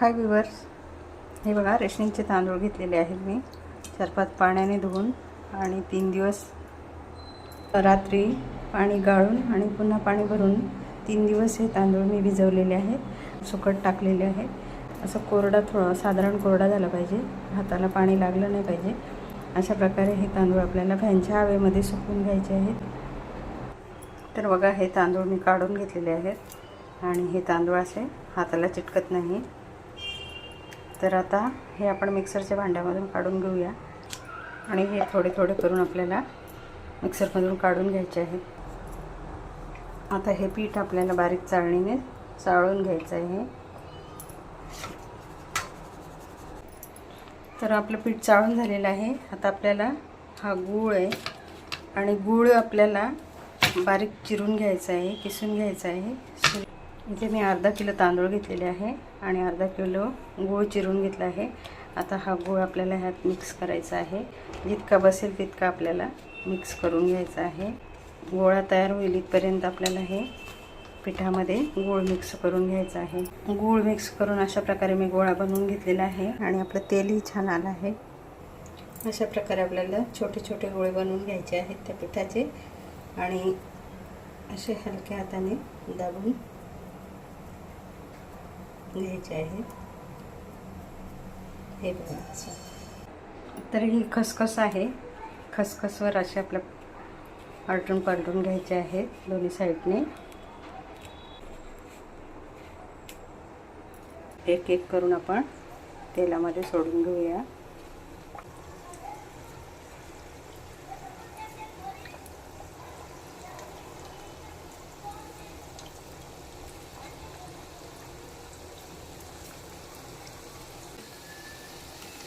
हाय weavers हे बघा रेशनिंगचे तांदूळ घेतलेले आहेत मी. चार पाच पाण्याने धुवून आणि तीन दिवस रात्री पाणी गाळून आणि पुन्हा पाणी भरून तीन दिवस हे तांदूळ मी भिजवलेले आहेत सुकट टाकलेले आहेत. असं कोरडा थोडं साधारण कोरडा झाला पाहिजे. हाताला पाणी लागलं नाही पाहिजे. अशा प्रकारे हे तांदूळ आपल्याला फॅनच्या हवेमध्ये सुकून घ्यायचे आहेत. तर बघा हे तांदूळ मी काढून घेतलेले आहेत. आणि हे तांदूळ असे हाताला चिटकत नाही. तर आता हे आपण मिक्सरच्या भांड्यामधून काढून घेऊया. आणि हे थोडे थोडे करून आपल्याला मिक्सरमधून काढून घ्यायचे आहे. आता हे पीठ आपल्याला बारीक चाळणीने चाळून घ्यायचं आहे. तर आपलं पीठ चाळून झालेलं आहे. आता आपल्याला हा गूळ आहे. आणि गूळ आपल्याला बारीक चिरून घ्यायचा आहे किसून घ्यायचा आहे. इथे मी अर्धा किलो तांदूळ घेतलेले आहे आणि अर्धा किलो गूळ चिरून घेतला आहे. आता हा गूळ आपल्याला ह्यात मिक्स करायचा आहे. जितका बसेल तितका आपल्याला मिक्स करून घ्यायचा आहे. गोळा तयार होईल इथपर्यंत आपल्याला हे पिठामध्ये गूळ मिक्स करून घ्यायचा आहे. गूळ मिक्स करून अशा प्रकारे मी गोळा बनवून घेतलेला आहे आणि आपलं तेलही छान आलं आहे. अशा प्रकारे आपल्याला छोटे छोटे गोळे बनवून घ्यायचे आहेत त्या पिठाचे आणि असे हलक्या हाताने दाबून घ्यायचे आहेत हे बघायचं तर ही खसखस आहे. खसखसवर असे आपल्या आलटून पालटून घ्यायचे आहेत दोन्ही साईडने. एक एक करून आपण तेलामध्ये सोडून घेऊया.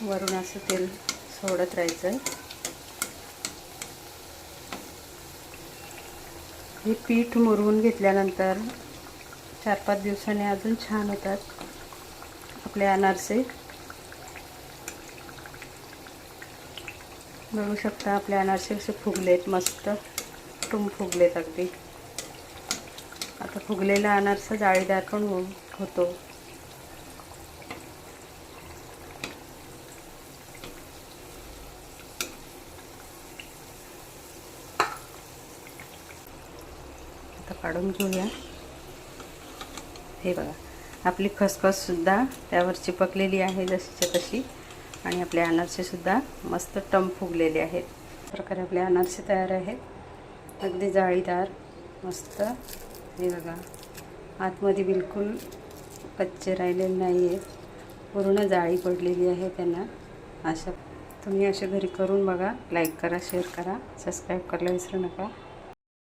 वरून असं तेल सोडत राहायचं आहे हे पीठ मुरवून घेतल्यानंतर चार पाच दिवसाने अजून छान होतात आपले अनारसे. बघू शकता आपले अनारसे कसे फुगलेत मस्त टुम फुगलेत अगदी. आता फुगलेला अनारसा जाळीदार पण हो- होतो. आता काढून घेऊया. हे बघा आपली खसखससुद्धा त्यावर चिपकलेली आहे जशीच्या तशी आणि आपले अनारसेसुद्धा मस्त टम फुगलेले आहेत. प्रकारे आपले अनारसे तयार आहेत. अगदी जाळीदार मस्त. हे बघा आतमध्ये बिलकुल कच्चे राहिलेले नाही आहेत पूर्ण जाळी पडलेली आहे त्यांना. अशा तुम्ही असे घरी करून बघा लाईक करा शेअर करा सबस्क्राईब करायला विसरू नका.